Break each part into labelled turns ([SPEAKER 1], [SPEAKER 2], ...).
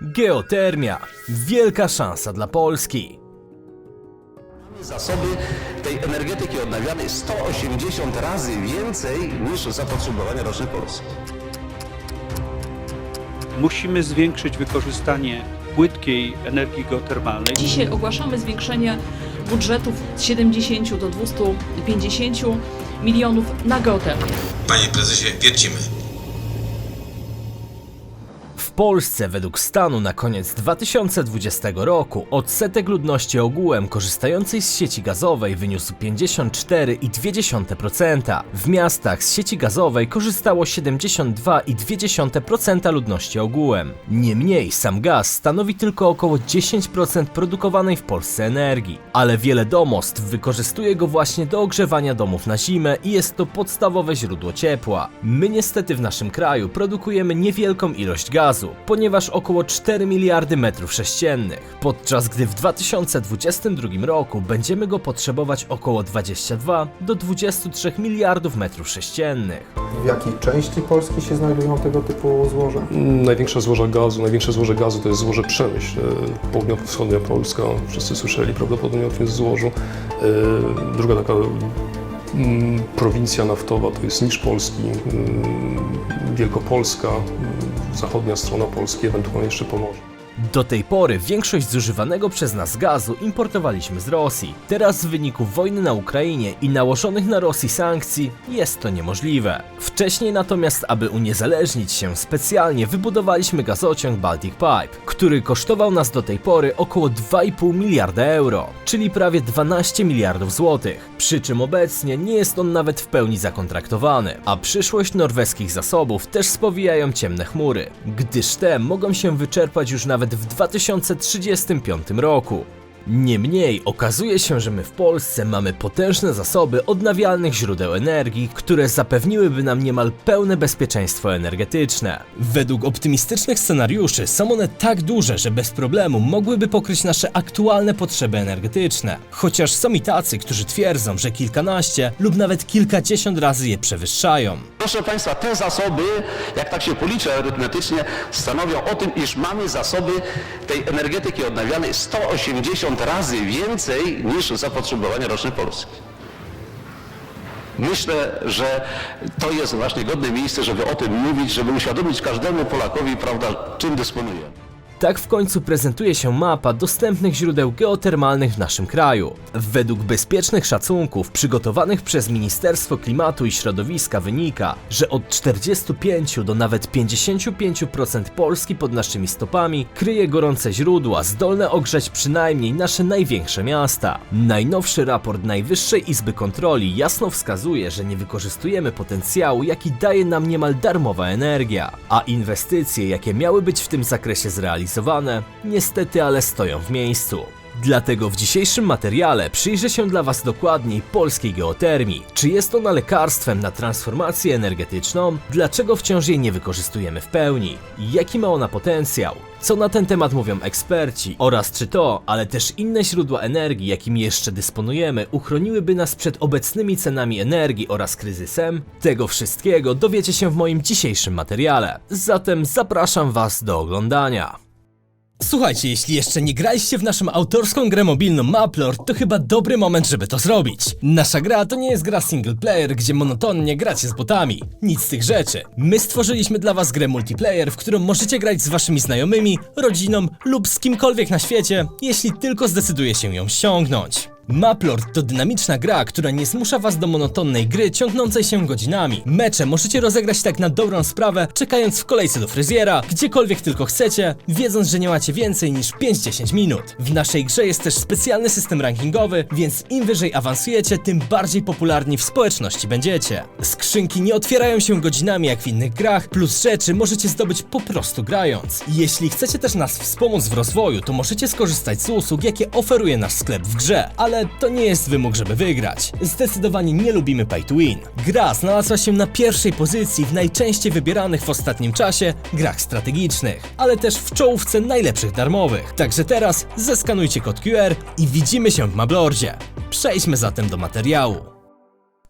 [SPEAKER 1] Geotermia. Wielka szansa dla Polski.
[SPEAKER 2] Zasoby tej energetyki odnawialnej 180 razy więcej niż zapotrzebowanie roczne Polski.
[SPEAKER 3] Musimy zwiększyć wykorzystanie płytkiej energii geotermalnej.
[SPEAKER 4] Dzisiaj ogłaszamy zwiększenie budżetów z 70 do 250 milionów na geotermię.
[SPEAKER 5] Panie prezesie, wiercimy.
[SPEAKER 1] Polsce według stanu na koniec 2020 roku odsetek ludności ogółem korzystającej z sieci gazowej wyniósł 54,2%. W miastach z sieci gazowej korzystało 72,2% ludności ogółem. Niemniej sam gaz stanowi tylko około 10% produkowanej w Polsce energii, ale wiele domostw wykorzystuje go właśnie do ogrzewania domów na zimę i jest to podstawowe źródło ciepła. My niestety w naszym kraju produkujemy niewielką ilość gazu, ponieważ około 4 miliardy metrów sześciennych, podczas gdy w 2022 roku będziemy go potrzebować około 22 do 23 miliardów metrów sześciennych.
[SPEAKER 6] W jakiej części Polski się znajdują tego typu złoża?
[SPEAKER 7] Największe złoża gazu, największe złoże gazu to jest złoże Przemyśl, e, południowo-wschodnia Polska, wszyscy słyszeli prawdopodobnie o tym złożu. E, Druga taka mm, prowincja naftowa to jest Niż Polski, mm, Wielkopolska, mm, zachodnia strona Polski, ewentualnie jeszcze Pomorze.
[SPEAKER 1] Do tej pory większość zużywanego przez nas gazu importowaliśmy z Rosji. Teraz w wyniku wojny na Ukrainie i nałożonych na Rosji sankcji jest to niemożliwe. Wcześniej natomiast, aby uniezależnić się, specjalnie wybudowaliśmy gazociąg Baltic Pipe, który kosztował nas do tej pory około 2,5 miliarda euro, czyli prawie 12 miliardów złotych. Przy czym obecnie nie jest on nawet w pełni zakontraktowany, a przyszłość norweskich zasobów też spowijają ciemne chmury, gdyż te mogą się wyczerpać już nawet w 2035 roku. Niemniej okazuje się, że my w Polsce mamy potężne zasoby odnawialnych źródeł energii, które zapewniłyby nam niemal pełne bezpieczeństwo energetyczne. Według optymistycznych scenariuszy są one tak duże, że bez problemu mogłyby pokryć nasze aktualne potrzeby energetyczne. Chociaż są i tacy, którzy twierdzą, że kilkanaście lub nawet kilkadziesiąt razy je przewyższają.
[SPEAKER 2] Proszę Państwa, te zasoby, jak tak się policzy arytmetycznie, stanowią o tym, iż mamy zasoby tej energetyki odnawialnej 180 razy więcej niż zapotrzebowanie roczne Polski. Myślę, że to jest właśnie godne miejsce, żeby o tym mówić, żeby uświadomić każdemu Polakowi, prawda, czym dysponuje.
[SPEAKER 1] Tak w końcu prezentuje się mapa dostępnych źródeł geotermalnych w naszym kraju. Według bezpiecznych szacunków przygotowanych przez Ministerstwo Klimatu i Środowiska wynika, że od 45 do nawet 55% Polski pod naszymi stopami kryje gorące źródła zdolne ogrzeć przynajmniej nasze największe miasta. Najnowszy raport Najwyższej Izby Kontroli jasno wskazuje, że nie wykorzystujemy potencjału, jaki daje nam niemal darmowa energia, a inwestycje, jakie miały być w tym zakresie zrealizowane, niestety ale stoją w miejscu. Dlatego w dzisiejszym materiale przyjrzę się dla Was dokładniej polskiej geotermii. Czy jest ona lekarstwem na transformację energetyczną? Dlaczego wciąż jej nie wykorzystujemy w pełni? Jaki ma ona potencjał? Co na ten temat mówią eksperci? Oraz czy to, ale też inne źródła energii, jakimi jeszcze dysponujemy, uchroniłyby nas przed obecnymi cenami energii oraz kryzysem? Tego wszystkiego dowiecie się w moim dzisiejszym materiale. Zatem zapraszam Was do oglądania. Słuchajcie, jeśli jeszcze nie graliście w naszą autorską grę mobilną Maplord, to chyba dobry moment, żeby to zrobić. Nasza gra to nie jest gra single player, gdzie monotonnie gracie z botami. Nic z tych rzeczy. My stworzyliśmy dla was grę multiplayer, w którą możecie grać z waszymi znajomymi, rodziną lub z kimkolwiek na świecie, jeśli tylko zdecyduje się ją ściągnąć. Maplord to dynamiczna gra, która nie zmusza was do monotonnej gry ciągnącej się godzinami. Mecze możecie rozegrać tak na dobrą sprawę, czekając w kolejce do fryzjera, gdziekolwiek tylko chcecie, wiedząc, że nie macie więcej niż 5-10 minut. W naszej grze jest też specjalny system rankingowy, więc im wyżej awansujecie, tym bardziej popularni w społeczności będziecie. Skrzynki nie otwierają się godzinami jak w innych grach, plus rzeczy możecie zdobyć po prostu grając. Jeśli chcecie też nas wspomóc w rozwoju, to możecie skorzystać z usług, jakie oferuje nasz sklep w grze, ale to nie jest wymóg, żeby wygrać. Zdecydowanie nie lubimy pay to win. Gra znalazła się na pierwszej pozycji w najczęściej wybieranych w ostatnim czasie grach strategicznych, ale też w czołówce najlepszych darmowych. Także teraz zeskanujcie kod QR i widzimy się w Mablordzie. Przejdźmy zatem do materiału.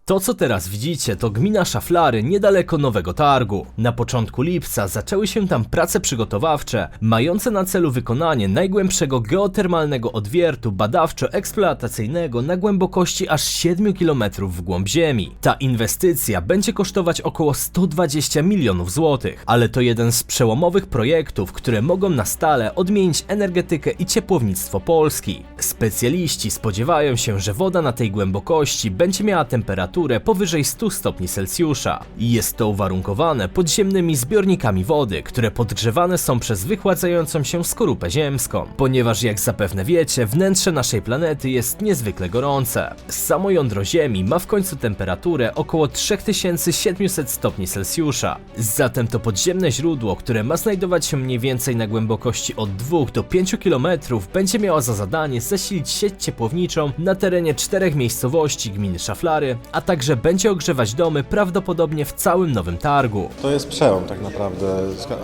[SPEAKER 1] To, co teraz widzicie, to gmina Szaflary niedaleko Nowego Targu. Na początku lipca zaczęły się tam prace przygotowawcze, mające na celu wykonanie najgłębszego geotermalnego odwiertu badawczo-eksploatacyjnego na głębokości aż 7 km w głąb ziemi. Ta inwestycja będzie kosztować około 120 milionów złotych, ale to jeden z przełomowych projektów, które mogą na stale odmienić energetykę i ciepłownictwo Polski. Specjaliści spodziewają się, że woda na tej głębokości będzie miała temperaturę powyżej 100 stopni Celsjusza. Jest to uwarunkowane podziemnymi zbiornikami wody, które podgrzewane są przez wychładzającą się skorupę ziemską, ponieważ jak zapewne wiecie, wnętrze naszej planety jest niezwykle gorące. Samo jądro Ziemi ma w końcu temperaturę około 3700 stopni Celsjusza. Zatem to podziemne źródło, które ma znajdować się mniej więcej na głębokości od 2 do 5 km, będzie miało za zadanie zasilić sieć ciepłowniczą na terenie czterech miejscowości gminy Szaflary, a także będzie ogrzewać domy prawdopodobnie w całym Nowym Targu.
[SPEAKER 8] To jest przełom tak naprawdę,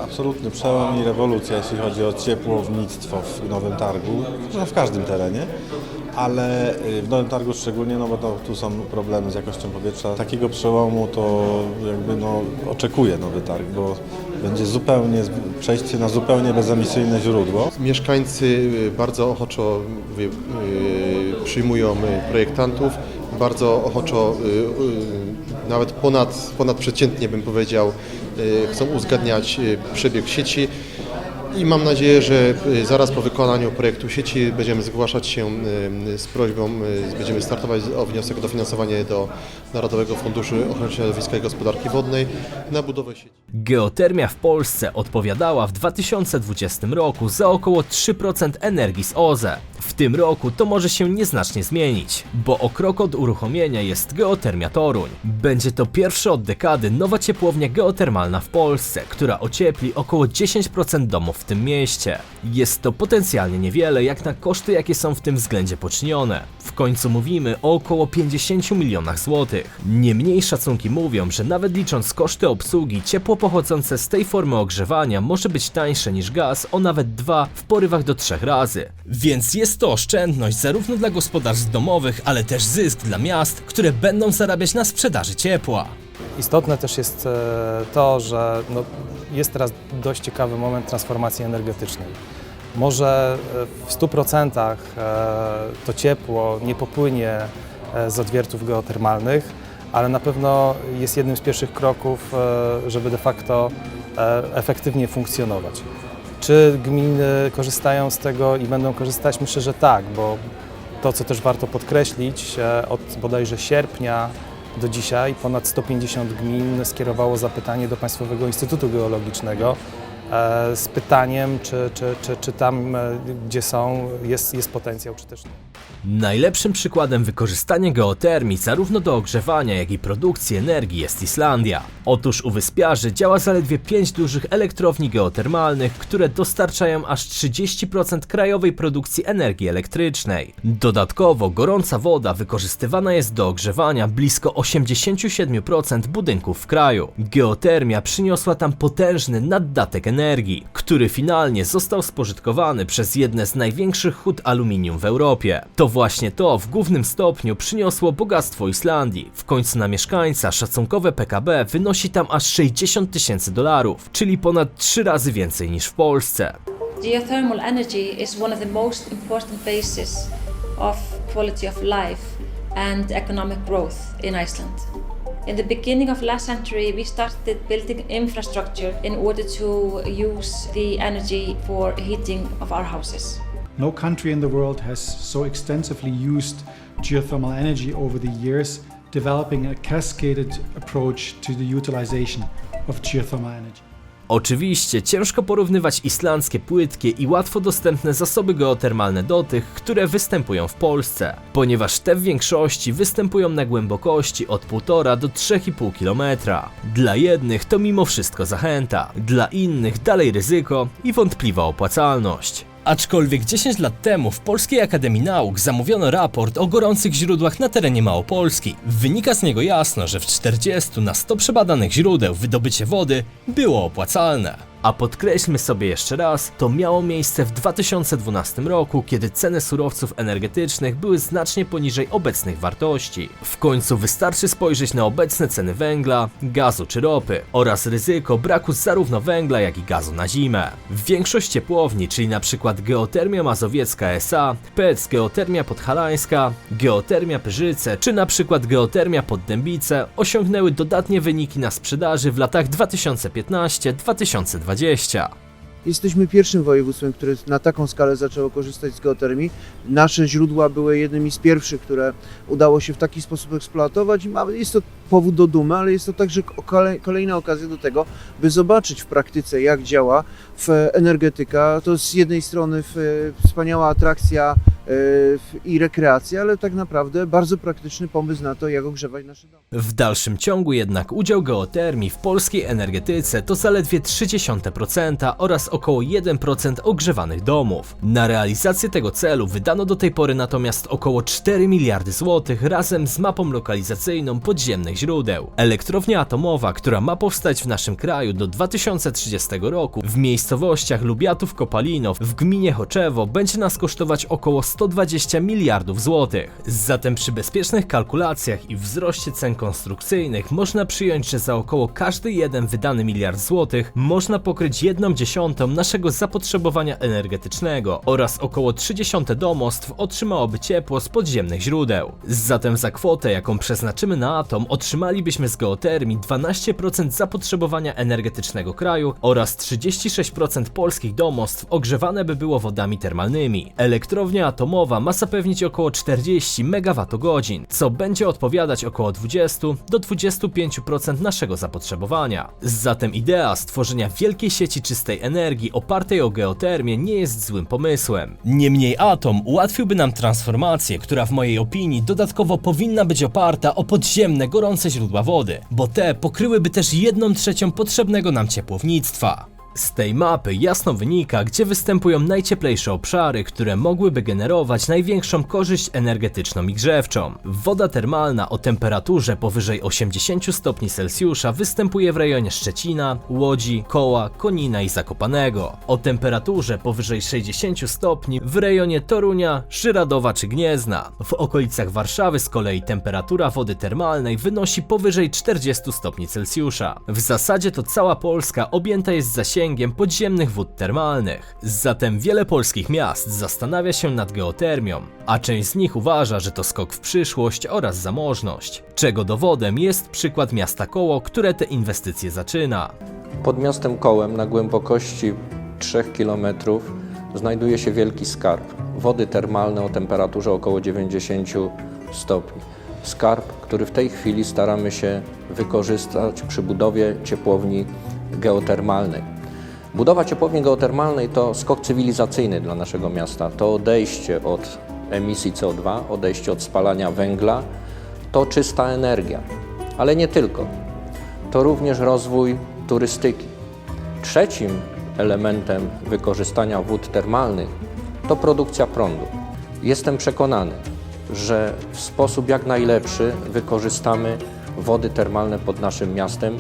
[SPEAKER 8] absolutny przełom i rewolucja, jeśli chodzi o ciepłownictwo w Nowym Targu, no w każdym terenie, ale y, w Nowym Targu szczególnie, no bo to, tu są problemy z jakością powietrza. Takiego przełomu to jakby no, oczekuje Nowy Targ, bo będzie zupełnie, przejście na zupełnie bezemisyjne źródło.
[SPEAKER 9] Mieszkańcy y, bardzo ochoczo y, przyjmują projektantów, bardzo ochoczo, y, y, nawet ponad, ponadprzeciętnie bym powiedział, y, chcą uzgadniać przebieg sieci. I mam nadzieję, że zaraz po wykonaniu projektu sieci będziemy zgłaszać się z prośbą, będziemy startować o wniosek o dofinansowanie do Narodowego Funduszu Ochrony Środowiska i Gospodarki Wodnej na budowę sieci.
[SPEAKER 1] Geotermia w Polsce odpowiadała w 2020 roku za około 3% energii z OZE. W tym roku to może się nieznacznie zmienić, bo o krok od uruchomienia jest geotermia Toruń. Będzie to pierwsza od dekady nowa ciepłownia geotermalna w Polsce, która ociepli około 10% domów w tym mieście. Jest to potencjalnie niewiele jak na koszty jakie są w tym względzie poczynione. W końcu mówimy o około 50 milionach złotych. Niemniej szacunki mówią, że nawet licząc koszty obsługi, ciepło pochodzące z tej formy ogrzewania może być tańsze niż gaz o nawet dwa w porywach do trzech razy. Więc jest to oszczędność zarówno dla gospodarstw domowych, ale też zysk dla miast, które będą zarabiać na sprzedaży ciepła.
[SPEAKER 6] Istotne też jest e, to, że no, jest teraz dość ciekawy moment transformacji energetycznej. Może e, w 100% e, to ciepło nie popłynie z odwiertów geotermalnych, ale na pewno jest jednym z pierwszych kroków, żeby de facto efektywnie funkcjonować. Czy gminy korzystają z tego i będą korzystać? Myślę, że tak, bo to, co też warto podkreślić, e, od bodajże sierpnia do dzisiaj ponad 150 gmin skierowało zapytanie do Państwowego Instytutu Geologicznego z pytaniem, czy, czy, czy, czy tam, e, gdzie są, jest, jest potencjał, czy też nie.
[SPEAKER 1] Najlepszym przykładem wykorzystania geotermii zarówno do ogrzewania, jak i produkcji energii jest Islandia. Otóż u wyspiarzy działa zaledwie 5 dużych elektrowni geotermalnych, które dostarczają aż 30% krajowej produkcji energii elektrycznej. Dodatkowo gorąca woda wykorzystywana jest do ogrzewania blisko 87% budynków w kraju. Geotermia przyniosła tam potężny naddatek energii, który finalnie został spożytkowany przez jedne z największych hut aluminium w Europie. To właśnie to w głównym stopniu przyniosło bogactwo Islandii. W końcu na mieszkańca szacunkowe PKB wynosi tam aż 60 tysięcy dolarów, czyli ponad 3 razy więcej niż w Polsce.
[SPEAKER 10] Geothermal energy is one of the most important bases of quality of life and economic growth in Iceland. In the beginning of last century, we started building infrastructure in order to use the energy for heating of our houses.
[SPEAKER 11] No country in the world has so extensively used geothermal energy over the years, developing a cascaded approach to the utilization of geothermal energy.
[SPEAKER 1] Oczywiście ciężko porównywać islandzkie płytkie i łatwo dostępne zasoby geotermalne do tych, które występują w Polsce, ponieważ te w większości występują na głębokości od 1,5 do 3,5 km. Dla jednych to mimo wszystko zachęta, dla innych dalej ryzyko i wątpliwa opłacalność. Aczkolwiek 10 lat temu w Polskiej Akademii Nauk zamówiono raport o gorących źródłach na terenie Małopolski. Wynika z niego jasno, że w 40 na 100 przebadanych źródeł wydobycie wody było opłacalne. A podkreślmy sobie jeszcze raz, to miało miejsce w 2012 roku, kiedy ceny surowców energetycznych były znacznie poniżej obecnych wartości. W końcu wystarczy spojrzeć na obecne ceny węgla, gazu czy ropy oraz ryzyko braku zarówno węgla, jak i gazu na zimę. Większość ciepłowni, czyli przykład Geotermia Mazowiecka SA, PEC Geotermia Podhalańska, Geotermia Pyrzyce czy przykład Geotermia Poddębice osiągnęły dodatnie wyniki na sprzedaży w latach 2015-2020.
[SPEAKER 12] Jesteśmy pierwszym województwem, które na taką skalę zaczęło korzystać z geotermii. Nasze źródła były jednymi z pierwszych, które udało się w taki sposób eksploatować jest to powód do dumy, ale jest to także kolejna okazja do tego, by zobaczyć w praktyce, jak działa w energetyka. To z jednej strony w, wspaniała atrakcja e, i rekreacja, ale tak naprawdę bardzo praktyczny pomysł na to, jak ogrzewać nasze domy.
[SPEAKER 1] W dalszym ciągu jednak udział geotermii w polskiej energetyce to zaledwie 0,3% oraz około 1% ogrzewanych domów. Na realizację tego celu wydano do tej pory natomiast około 4 miliardy złotych razem z mapą lokalizacyjną podziemnych źródeł. Elektrownia atomowa, która ma powstać w naszym kraju do 2030 roku w miejscowościach Lubiatów Kopalinow w gminie Choczewo będzie nas kosztować około 120 miliardów złotych. Zatem przy bezpiecznych kalkulacjach i wzroście cen konstrukcyjnych można przyjąć, że za około każdy jeden wydany miliard złotych można pokryć jedną dziesiątą naszego zapotrzebowania energetycznego oraz około 30 domostw otrzymałoby ciepło z podziemnych źródeł. Zatem za kwotę, jaką przeznaczymy na atom, otrzymalibyśmy z geotermii 12% zapotrzebowania energetycznego kraju oraz 36% polskich domostw ogrzewane by było wodami termalnymi. Elektrownia atomowa ma zapewnić około 40 MWh, co będzie odpowiadać około 20 do 25% naszego zapotrzebowania. Zatem idea stworzenia wielkiej sieci czystej energii opartej o geotermię nie jest złym pomysłem. Niemniej atom ułatwiłby nam transformację, która w mojej opinii dodatkowo powinna być oparta o podziemne, gorące źródła wody, bo te pokryłyby też jedną trzecią potrzebnego nam ciepłownictwa. Z tej mapy jasno wynika, gdzie występują najcieplejsze obszary, które mogłyby generować największą korzyść energetyczną i grzewczą. Woda termalna o temperaturze powyżej 80 stopni Celsjusza występuje w rejonie Szczecina, Łodzi, Koła, Konina i Zakopanego. O temperaturze powyżej 60 stopni w rejonie Torunia, Żyradowa czy Gniezna. W okolicach Warszawy z kolei temperatura wody termalnej wynosi powyżej 40 stopni Celsjusza. W zasadzie to cała Polska objęta jest zasięgiem podziemnych wód termalnych. Zatem wiele polskich miast zastanawia się nad geotermią, a część z nich uważa, że to skok w przyszłość oraz zamożność. Czego dowodem jest przykład miasta Koło, które te inwestycje zaczyna.
[SPEAKER 13] Pod miastem Kołem na głębokości 3 km znajduje się wielki skarb. Wody termalne o temperaturze około 90 stopni. Skarb, który w tej chwili staramy się wykorzystać przy budowie ciepłowni geotermalnej. Budowa ciepłowni geotermalnej to skok cywilizacyjny dla naszego miasta. To odejście od emisji CO2, odejście od spalania węgla, to czysta energia. Ale nie tylko to również rozwój turystyki. Trzecim elementem wykorzystania wód termalnych to produkcja prądu. Jestem przekonany, że w sposób jak najlepszy wykorzystamy wody termalne pod naszym miastem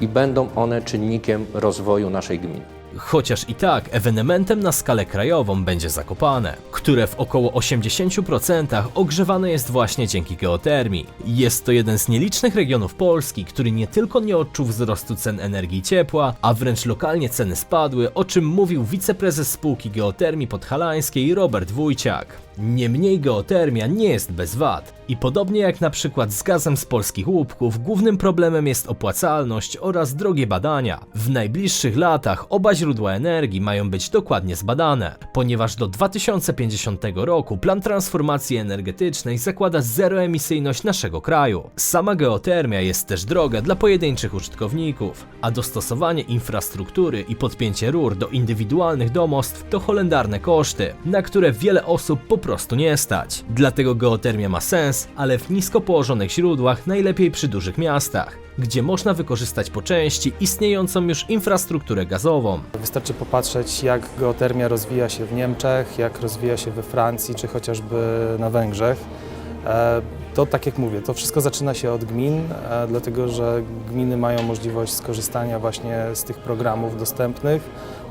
[SPEAKER 13] i będą one czynnikiem rozwoju naszej gminy.
[SPEAKER 1] Chociaż i tak ewenementem na skalę krajową będzie Zakopane, które w około 80% ogrzewane jest właśnie dzięki geotermii. Jest to jeden z nielicznych regionów Polski, który nie tylko nie odczuł wzrostu cen energii i ciepła, a wręcz lokalnie ceny spadły, o czym mówił wiceprezes spółki geotermii podhalańskiej Robert Wójciak. Niemniej geotermia nie jest bez wad i podobnie jak na przykład z gazem z polskich łupków, głównym problemem jest opłacalność oraz drogie badania. W najbliższych latach oba źródła energii mają być dokładnie zbadane, ponieważ do 2050 roku plan transformacji energetycznej zakłada zeroemisyjność naszego kraju. Sama geotermia jest też droga dla pojedynczych użytkowników, a dostosowanie infrastruktury i podpięcie rur do indywidualnych domostw to holendarne koszty, na które wiele osób po prostu nie stać. Dlatego geotermia ma sens, ale w nisko położonych źródłach najlepiej przy dużych miastach, gdzie można wykorzystać po części istniejącą już infrastrukturę gazową.
[SPEAKER 6] Wystarczy popatrzeć, jak geotermia rozwija się w Niemczech, jak rozwija się we Francji, czy chociażby na Węgrzech. E, To To tak jak mówię, to wszystko zaczyna się od gmin, e, dlatego że gminy mają możliwość skorzystania właśnie z tych programów dostępnych,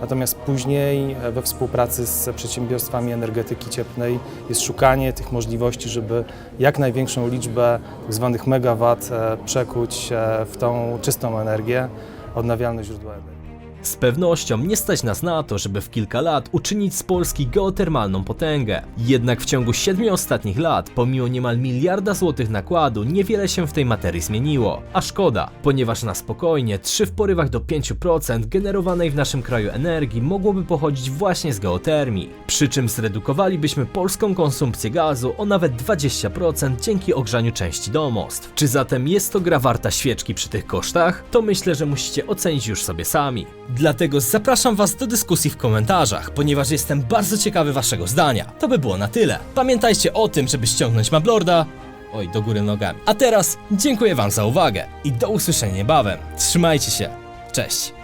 [SPEAKER 6] natomiast później e, we współpracy z przedsiębiorstwami energetyki cieplnej jest szukanie tych możliwości, żeby jak największą liczbę tzw. megawat e, przekuć e, w tą czystą energię, odnawialne źródła energii.
[SPEAKER 1] Z pewnością nie stać nas na to, żeby w kilka lat uczynić z Polski geotermalną potęgę. Jednak w ciągu siedmiu ostatnich lat, pomimo niemal miliarda złotych nakładu, niewiele się w tej materii zmieniło. A szkoda, ponieważ na spokojnie 3 w porywach do 5% generowanej w naszym kraju energii mogłoby pochodzić właśnie z geotermii. Przy czym zredukowalibyśmy polską konsumpcję gazu o nawet 20% dzięki ogrzaniu części domostw. Czy zatem jest to gra warta świeczki przy tych kosztach? To myślę, że musicie ocenić już sobie sami. Dlatego zapraszam Was do dyskusji w komentarzach, ponieważ jestem bardzo ciekawy Waszego zdania. To by było na tyle. Pamiętajcie o tym, żeby ściągnąć Mablorda. Oj, do góry nogami. A teraz dziękuję Wam za uwagę i do usłyszenia niebawem. Trzymajcie się. Cześć.